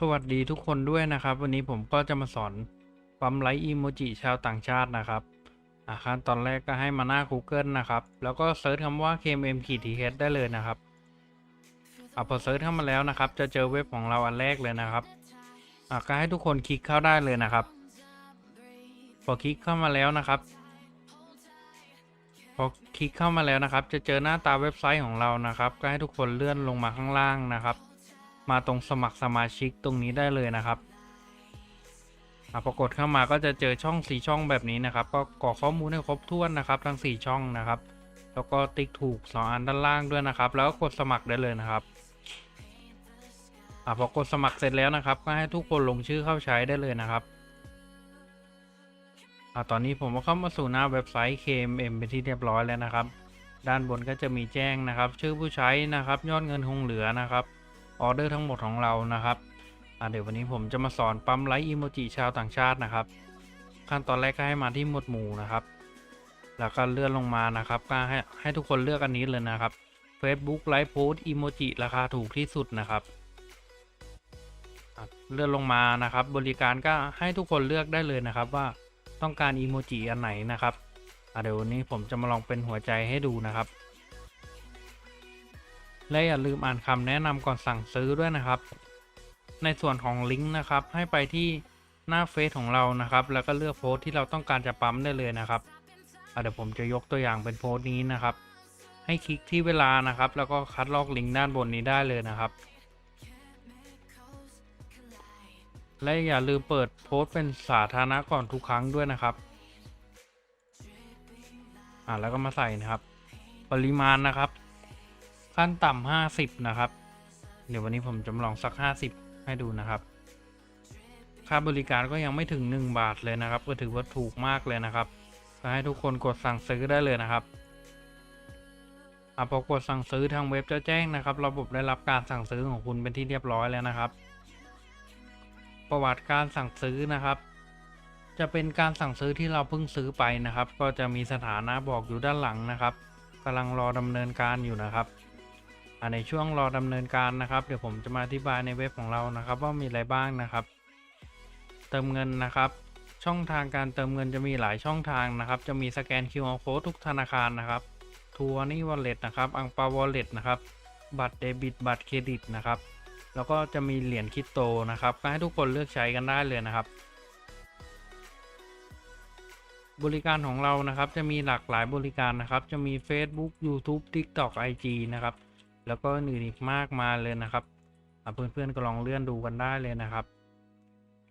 สวัสดีทุกคนด้วยนะครับ วันนี้ผมก็จะมาสอนปั๊มไลค์อีโมจิชาวต่างชาตินะครับอ่าขั้นตอนแรกก็ให้มาหน้า Google นะครับ แล้วก็เซิร์ชคำว่า KMM ขีด TH ได้เลยนะครับอ่าพอเซิร์ชเข้ามาแล้วนะครับ จะเจอเว็บของเราอันแรกเลยนะครับอ่าก็ให้ทุกคนคลิกเข้าได้เลยนะครับ พอคลิกเข้ามาแล้วนะครับ พอคลิกเข้ามาแล้วนะครับ จะเจอหน้าตาเว็บไซต์ของเรานะครับ ก็ให้ทุกคนเลื่อนลงมาข้างล่างนะครับ มาตรงสมัครสมาชิกตรงนี้ได้เลยนะครับอพอกดเข้ามาก็จะเจอช่องสีช่องแบบนี้นะครับ ก็กรอกข้อมูลให้ครบถ้วนนะครับ ทั้ง 4 ช่องนะครับ แล้วก็ติ๊กถูก 2 อันด้านล่างด้วยนะครับ แล้วก็กดสมัครได้เลยนะครับอพอกดสมัครเสร็จแล้วนะครับ ก็ให้ทุกคนลงชื่อเข้าใช้ได้เลยนะครับอตอนนี้ผมก็เข้ามาสู่หน้าเว็บไซต์ KMM เป็นที่เรียบร้อยแล้วนะครับ ด้านบนก็จะมีแจ้งนะครับ ชื่อผู้ใช้นะครับ ยอดเงินคงเหลือนะครับ ออเดอร์ทั้งหมดของเรานะครับเดี๋ยววันนี้ผมจะมาสอนปั๊มไลค์อีโมจิชาวต่างชาตินะครับ ขั้นตอนแรกก็ให้มาที่หมวดหมู่นะครับ แล้วก็เลื่อนลงมานะครับก็ให้ให้ทุกคนเลือกอันนี้เลยนะครับ Facebook ไลฟ์โพสอีโมจิราคาถูกที่สุดนะครับเลื่อนลงมานะครับ บริการก็ให้ทุกคนเลือกได้เลยนะครับว่าต้องการอีโมจิอันไหนนะครับเดี๋ยววันนี้ผมจะมาลองเป็นหัวใจให้ดูนะครับ และอย่าลืมอ่านคำแนะนำก่อนสั่งซื้อด้วยนะครับ ในส่วนของลิงก์นะครับ ให้ไปที่หน้าเฟซของเรานะครับ แล้วก็เลือกโพสต์ที่เราต้องการจะปั๊มได้เลยนะครับเดี๋ยวผมจะยกตัวอย่างเป็นโพสต์นี้นะครับ ให้คลิกที่เวลานะครับ แล้วก็คัดลอกลิงก์ด้านบนนี้ได้เลยนะครับ และอย่าลืมเปิดโพสต์เป็นสาธารณะก่อนทุกครั้งด้วยนะครับอ่าแล้วก็มาใส่นะครับ ปริมาณนะครับ ขั้นต่ำห้าสิบนะครับ เดี๋ยววันนี้ผมจำลองสักห้าสิบให้ดูนะครับ ค่าบริการก็ยังไม่ถึง1บาทเลยนะครับ ก็ถือว่าถูกมากเลยนะครับก็ให้ทุกคนกดสั่งซื้อได้เลยนะครับอพอกดสั่งซื้อทางเว็บจะแจ้งนะครับ ระบบได้รับการสั่งซื้อของคุณเป็นที่เรียบร้อยแล้วนะครับ ประวัติการสั่งซื้อนะครับ จะเป็นการสั่งซื้อที่เราเพิ่งซื้อไปนะครับ ก็จะมีสถานะบอกอยู่ด้านหลังนะครับกำลังรอดำเนินการอยู่นะครับ ในช่วงรอดำเนินการนะครับ เดี๋ยวผมจะมาอธิบายในเว็บของเรานะครับ ว่ามีอะไรบ้างนะครับ เติมเงินนะครับ ช่องทางการเติมเงินจะมีหลายช่องทางนะครับ จะมีสแกน QR Code ทุกธนาคารนะครับทัวร์นี่วอลเล็ตนะครับอังปาวอลเล็ตนะครับ บัตรเดบิต บัตรเครดิตนะครับ แล้วก็จะมีเหรียญคริปโตนะครับ ก็ให้ทุกคนเลือกใช้กันได้เลยนะครับ บริการของเรานะครับจะมีหลากหลายบริการนะครับ จะมี Facebook YouTube TikTok IG นะครับ แล้วก็อื่นอีกมากมายเลยนะครับเพื่อนๆก็ลองเลื่อนดูกันได้เลยนะครับ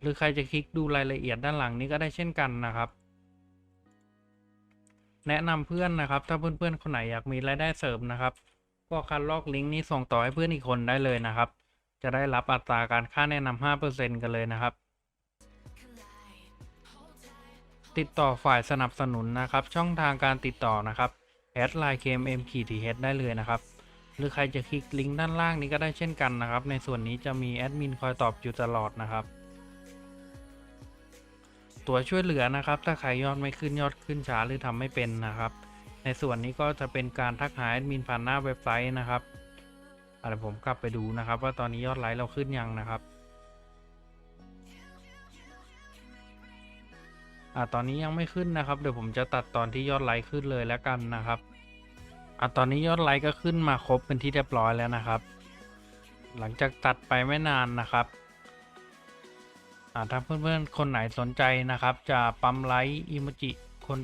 หรือใครจะคลิกดูรายละเอียดด้านหลังนี้ก็ได้เช่นกันนะครับ แนะนำเพื่อนนะครับ ถ้าเพื่อนๆคนไหนอยากมีรายได้เสริมนะครับ ก็คัดลอกลิงก์นี้ส่งต่อให้เพื่อนอีกคนได้เลยนะครับ จะได้รับอัตราการค่าแนะนำ5%กันเลยนะครับ ติดต่อฝ่ายสนับสนุนนะครับ ช่องทางการติดต่อนะครับแอดไลน์ KMM ขีดทีเได้เลยนะครับ หรือใครจะคลิกลิงก์ด้านล่างนี้ก็ได้เช่นกันนะครับ ในส่วนนี้จะมีแอดมินคอยตอบอยู่ตลอดนะครับ ตัวช่วยเหลือนะครับ ถ้าใครยอดไม่ขึ้นยอดขึ้นช้าหรือทำไม่เป็นนะครับ ในส่วนนี้ก็จะเป็นการทักหาแอดมินผ่านหน้าเว็บไซต์นะครับอะเดี๋ยวผมกลับไปดูนะครับ ว่าตอนนี้ยอดไลค์เราขึ้นยังนะครับอะตอนนี้ยังไม่ขึ้นนะครับ เดี๋ยวผมจะตัดตอนที่ยอดไลค์ขึ้นเลยแล้วกันนะครับ อะตอนนี้ยอดไลค์ก็ขึ้นมาครบเป็นที่เรียบร้อยแล้วนะครับ หลังจากตัดไปไม่นานนะครับอ่าถ้าเพื่อนๆ คนไหนสนใจนะครับ จะปั๊มไลค์อีโมจิคน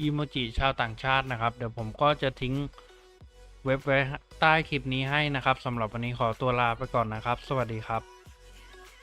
อีโมจิชาวต่างชาตินะครับ เดี๋ยวผมก็จะทิ้งเว็บไว้ใต้คลิปนี้ให้นะครับสำหรับวันนี้ขอตัวลาไปก่อนนะครับ สวัสดีครับ